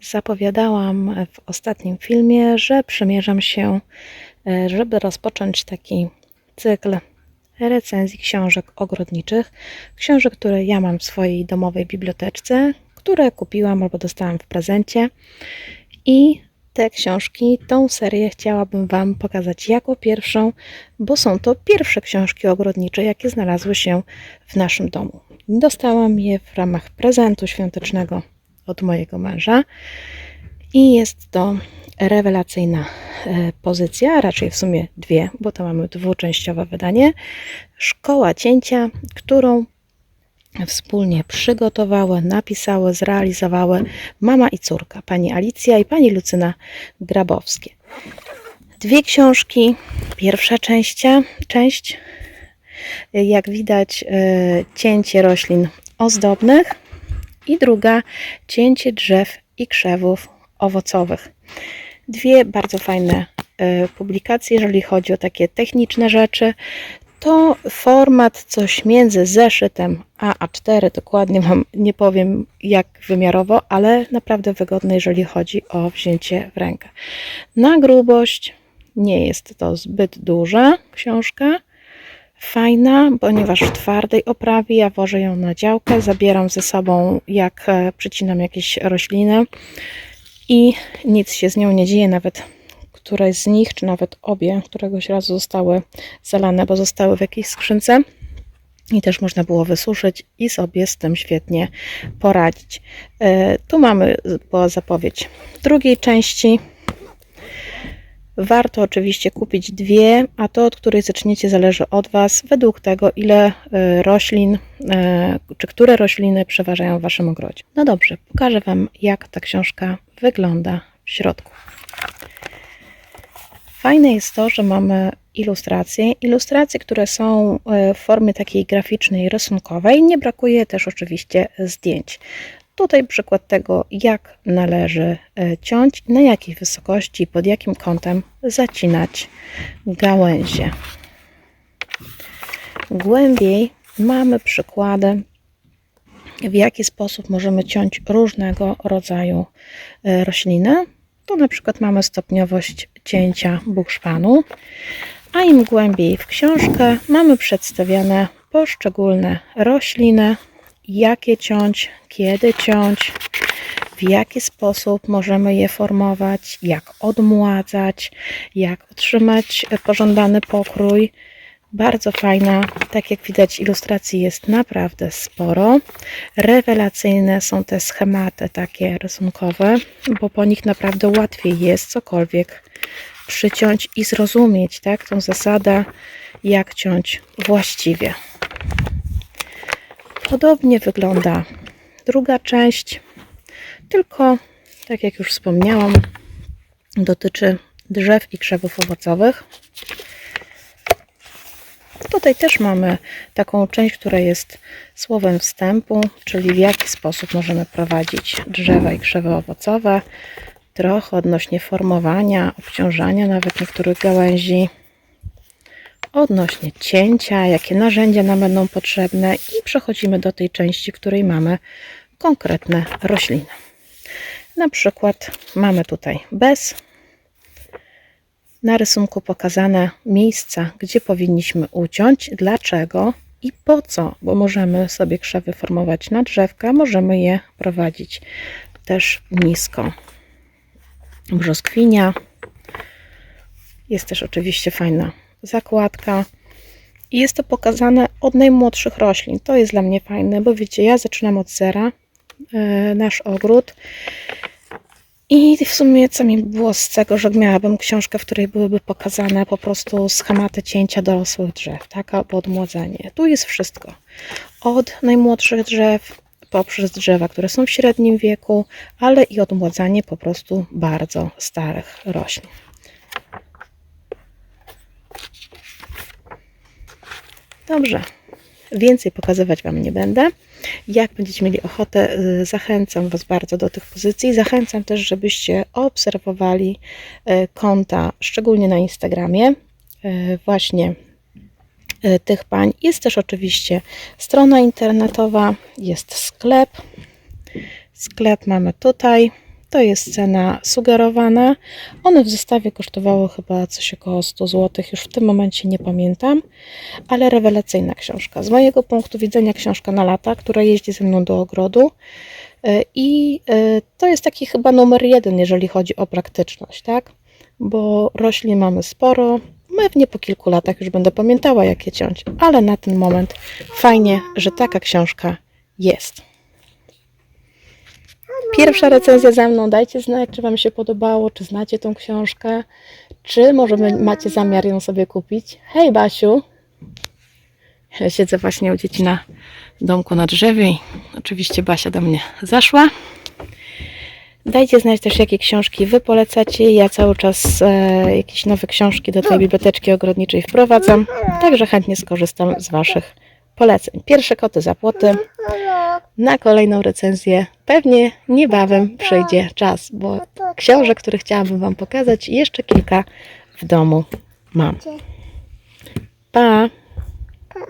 Zapowiadałam w ostatnim filmie, że przymierzam się, e, żeby rozpocząć taki cykl recenzji książek ogrodniczych. Książek, które ja mam w swojej domowej biblioteczce, które kupiłam albo dostałam w prezencie. I te książki, tą serię chciałabym Wam pokazać jako pierwszą, bo są to pierwsze książki ogrodnicze, jakie znalazły się w naszym domu. Dostałam je w ramach prezentu świątecznego od mojego męża i jest to rewelacyjna e, pozycja, raczej w sumie dwie, bo to mamy dwuczęściowe wydanie. Szkoła cięcia, którą wspólnie przygotowały, napisały, zrealizowały mama i córka, pani Alicja i pani Lucyna Grabowskie. Dwie książki. Pierwsza część, część jak widać, e, cięcie roślin ozdobnych i druga cięcie drzew i krzewów owocowych. Dwie bardzo fajne e, publikacje, jeżeli chodzi o takie techniczne rzeczy. To format coś między zeszytem a A4, dokładnie mam, nie powiem jak wymiarowo, ale naprawdę wygodne, jeżeli chodzi o wzięcie w rękę. Na grubość nie jest to zbyt duża książka, fajna, ponieważ w twardej oprawie ja wożę ją na działkę, zabieram ze sobą jak e, przycinam jakieś rośliny i nic się z nią nie dzieje, nawet któreś z nich, czy nawet obie, któregoś razu zostały zalane, bo zostały w jakiejś skrzynce i też można było wysuszyć i sobie z tym świetnie poradzić. E, tu mamy była zapowiedź drugiej części. Warto oczywiście kupić dwie, a to od której zaczniecie zależy od Was, według tego ile e, roślin, e, czy które rośliny przeważają w Waszym ogrodzie. No dobrze, pokażę Wam jak ta książka wygląda w środku. Fajne jest to, że mamy ilustracje, ilustracje, które są e, w formie takiej graficznej, rysunkowej. Nie brakuje też oczywiście zdjęć. Tutaj przykład tego, jak należy e, ciąć, na jakiej wysokości, pod jakim kątem zacinać gałęzie. Głębiej mamy przykłady, w jaki sposób możemy ciąć różnego rodzaju e, rośliny. Tu na przykład mamy stopniowość cięcia buchszpanu, a im głębiej w książkę mamy przedstawione poszczególne rośliny, jakie ciąć, kiedy ciąć, w jaki sposób możemy je formować, jak odmładzać, jak otrzymać pożądany pokrój. Bardzo fajna, tak jak widać, ilustracji jest naprawdę sporo. Rewelacyjne są te schematy takie rysunkowe, bo po nich naprawdę łatwiej jest cokolwiek przyciąć i zrozumieć, tak, tą zasadę, jak ciąć właściwie. Podobnie wygląda druga część, tylko, tak jak już wspomniałam, dotyczy drzew i krzewów owocowych. Tutaj też mamy taką część, która jest słowem wstępu, czyli w jaki sposób możemy prowadzić drzewa i krzewy owocowe, trochę odnośnie formowania, obciążania nawet niektórych gałęzi, odnośnie cięcia, jakie narzędzia nam będą potrzebne i przechodzimy do tej części, w której mamy konkretne rośliny. Na przykład mamy tutaj bez na rysunku pokazane miejsca, gdzie powinniśmy uciąć, dlaczego i po co, bo możemy sobie krzewy formować na drzewka, możemy je prowadzić też nisko. Brzoskwinia. Jest też oczywiście fajna zakładka. I jest to pokazane od najmłodszych roślin. To jest dla mnie fajne, bo wiecie, ja zaczynam od zera, e, nasz ogród. I w sumie co mi było z tego, że miałabym książkę, w której byłyby pokazane po prostu schematy cięcia dorosłych drzew, tak, albo odmłodzenie. Tu jest wszystko. Od najmłodszych drzew, poprzez drzewa, które są w średnim wieku, ale i odmładzanie po prostu bardzo starych roślin. Dobrze, więcej pokazywać Wam nie będę. Jak będziecie mieli ochotę, y, zachęcam Was bardzo do tych pozycji. Zachęcam też, żebyście obserwowali y, konta, szczególnie na Instagramie, y, właśnie tych pań. Jest też oczywiście strona internetowa, jest sklep. Sklep mamy tutaj. To jest cena sugerowana. One w zestawie kosztowały chyba coś około 100 zł, już w tym momencie nie pamiętam, ale rewelacyjna książka. Z mojego punktu widzenia książka na lata, która jeździ ze mną do ogrodu. E, I e, to jest taki chyba numer jeden, jeżeli chodzi o praktyczność, tak? Bo roślin mamy sporo. Pewnie po kilku latach już będę pamiętała, jak je ciąć, ale na ten moment fajnie, że taka książka jest. Pierwsza recenzja za mną. Dajcie znać, czy Wam się podobało, czy znacie tą książkę, czy może macie zamiar ją sobie kupić. Hej, Basiu! Siedzę właśnie u dzieci na domku na drzewie i oczywiście Basia do mnie zaszła. Dajcie znać też, jakie książki Wy polecacie. Ja cały czas e, jakieś nowe książki do tej biblioteczki ogrodniczej wprowadzam, także chętnie skorzystam z Waszych poleceń. Pierwsze koty za płoty. Na kolejną recenzję pewnie niebawem przyjdzie czas, bo książek, które chciałabym Wam pokazać, jeszcze kilka w domu mam. Pa!